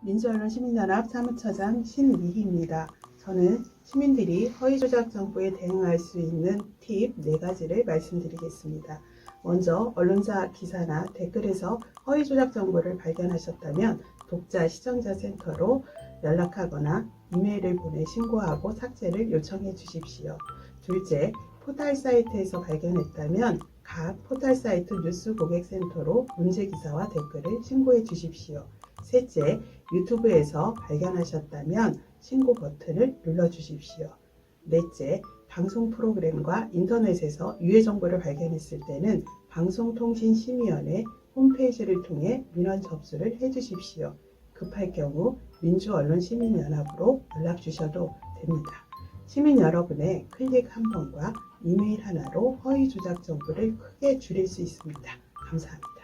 민주언론 시민연합 사무처장 신미희입니다. 저는 시민들이 허위조작 정보에 대응할 수 있는 팁 4가지를 말씀드리겠습니다. 먼저 언론사 기사나 댓글에서 허위조작 정보를 발견하셨다면 독자 시청자 센터로 연락하거나 이메일을 보내 신고하고 삭제를 요청해 주십시오. 둘째, 포털 사이트에서 발견했다면 각 포털 사이트 뉴스 고객센터로 문제 기사와 댓글을 신고해 주십시오. 셋째, 유튜브에서 발견하셨다면 신고 버튼을 눌러 주십시오. 넷째, 방송 프로그램과 인터넷에서 유해 정보를 발견했을 때는 방송통신심의원회 홈페이지를 통해 민원 접수를 해 주십시오. 급할 경우 민주언론시민연합으로 연락 주셔도 됩니다. 시민 여러분의 클릭 한 번과 이메일 하나로 허위 조작 정보를 크게 줄일 수 있습니다. 감사합니다.